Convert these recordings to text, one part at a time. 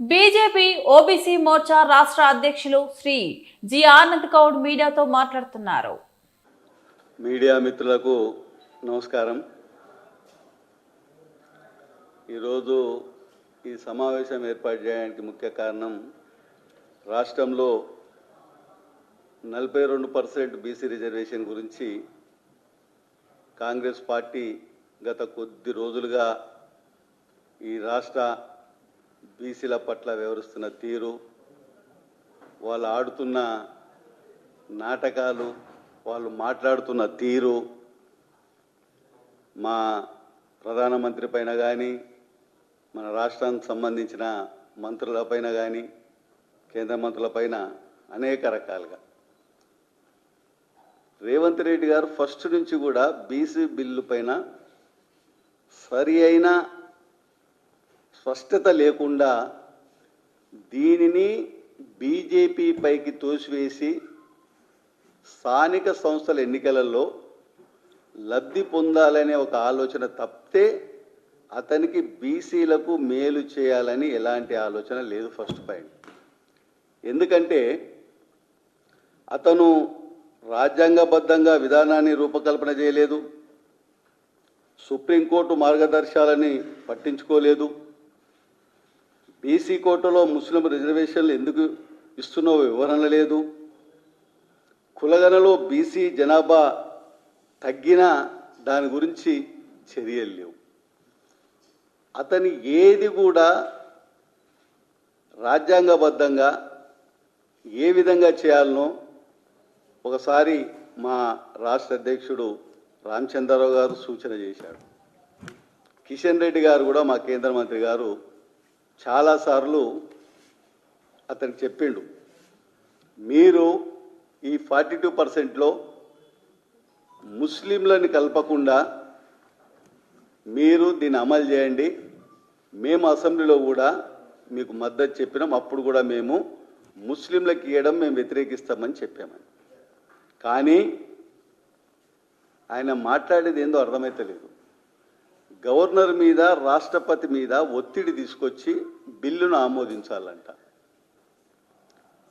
BJP OBC Morcha రాష్ట్ర అధ్యక్షులు Shri G Anand Goud మీడియాతో మాట్లాడుతున్నారు. మీడియా మిత్రులకు నమస్కారం. ఈరోజు ఈ సమావేశం ఏర్పాటు చేయడానికి ముఖ్య కారణం రాష్ట్రంలో నలభై రెండు పర్సెంట్ బీసీ రిజర్వేషన్ గురించి కాంగ్రెస్ పార్టీ గత కొద్ది రోజులుగా ఈ రాష్ట్ర బీసీల పట్ల వివరిస్తున్న తీరు వాళ్ళు ఆడుతున్న నాటకాలు వాళ్ళు మాట్లాడుతున్న తీరు మా ప్రధానమంత్రి పైన కానీ మన రాష్ట్రానికి సంబంధించిన మంత్రులపైన కానీ కేంద్ర మంత్రులపైన అనేక రకాలుగా. రేవంత్ రెడ్డి గారు ఫస్ట్ నుంచి కూడా బీసీ బిల్లు పైన సరి అయిన స్పష్టత లేకుండా దీనిని బీజేపీ పైకి తోసివేసి స్థానిక సంస్థల ఎన్నికలలో లబ్ధి పొందాలనే ఒక ఆలోచన తప్పితే అతనికి బీసీలకు మేలు చేయాలని ఎలాంటి ఆలోచన లేదు ఫస్ట్ పాయింట్. ఎందుకంటే అతను రాజ్యాంగబద్ధంగా విధానాన్ని రూపకల్పన చేయలేదు. సుప్రీంకోర్టు మార్గదర్శకాలని పట్టించుకోలేదు. బీసీ కోటలో ముస్లిం రిజర్వేషన్లు ఎందుకు ఇస్తున్నావు వివరణ లేదు. కులగణలో బీసీ జనాభా తగ్గినా దాని గురించి చర్యలు లేవు. అతని ఏది కూడా రాజ్యాంగబద్ధంగా ఏ విధంగా చేయాలనో ఒకసారి మా రాష్ట్ర అధ్యక్షుడు రామచంద్రరావు గారు సూచన చేశాడు కిషన్ రెడ్డి గారు కూడా మా కేంద్ర మంత్రి గారు చాలాసార్లు అతనికి చెప్పిండు మీరు ఈ ఫార్టీ టూ పర్సెంట్లో ముస్లింలని కలపకుండా మీరు దీన్ని అమలు చేయండి. మేము అసెంబ్లీలో కూడా మీకు మద్దతు చెప్పినాం. అప్పుడు కూడా మేము ముస్లింలకు ఇవ్వడం మేము వ్యతిరేకిస్తామని చెప్పామని. కానీ ఆయన మాట్లాడేది ఏందో అర్థమైతలేదు గవర్నర్ మీద రాష్ట్రపతి మీద ఒత్తిడి తీసుకొచ్చి బిల్లును ఆమోదించాలంట.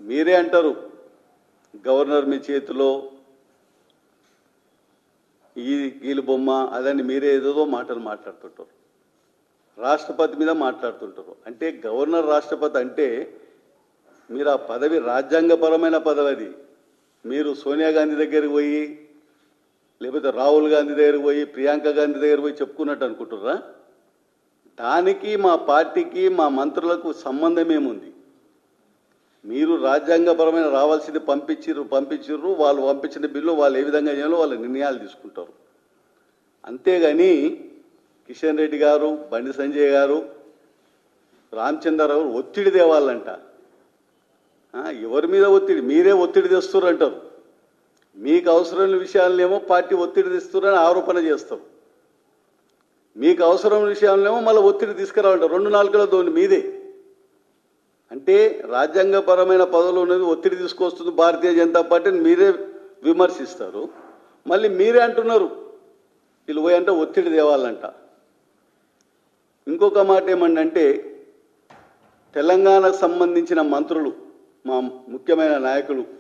మీరే అంటారు గవర్నర్ మీ చేతిలో ఈ గీలు బొమ్మ అదని మీరే ఏదోదో మాటలు మాట్లాడుతుంటారు. రాష్ట్రపతి మీద మాట్లాడుతుంటారు. అంటే గవర్నర్ రాష్ట్రపతి అంటే మీరు ఆ పదవి రాజ్యాంగపరమైన పదవి అది. మీరు సోనియా గాంధీ దగ్గరికి పోయి లేకపోతే రాహుల్ గాంధీ దగ్గరికి పోయి ప్రియాంక గాంధీ దగ్గర పోయి చెప్పుకున్నట్టు అనుకుంటుర్రా? దానికి మా పార్టీకి మా మంత్రులకు సంబంధం ఏముంది? మీరు రాజ్యాంగపరమైన రావాల్సింది పంపించిర్రు పంపించిర్రు వాళ్ళు పంపించిన బిల్లు వాళ్ళు ఏ విధంగా చేయాలో వాళ్ళ నిర్ణయాలు తీసుకుంటారు. అంతేగాని కిషన్ రెడ్డి గారు బండి సంజయ్ గారు రామచంద్రరావు ఒత్తిడి తేవాలంట. ఎవరి మీద ఒత్తిడి? మీరే ఒత్తిడి తెస్తారు అంటారు. మీకు అవసరమైన విషయాలనేమో పార్టీ ఒత్తిడి తెస్తున్నారని ఆరోపణ చేస్తాం. మీకు అవసరమైన విషయాలనేమో మళ్ళీ ఒత్తిడి తీసుకురావాలంటారు. రెండు నాలుగుల ధోని మీదే. అంటే రాజ్యాంగపరమైన పదవులు ఉన్నది ఒత్తిడి తీసుకొస్తుంది భారతీయ జనతా పార్టీని మీరే విమర్శిస్తారు. మళ్ళీ మీరే అంటున్నారు. వీళ్ళు పోయి అంటే ఒత్తిడి తేవాలంట. ఇంకొక మాట ఏమంటే తెలంగాణకు సంబంధించిన మంత్రులు మా ముఖ్యమైన నాయకులు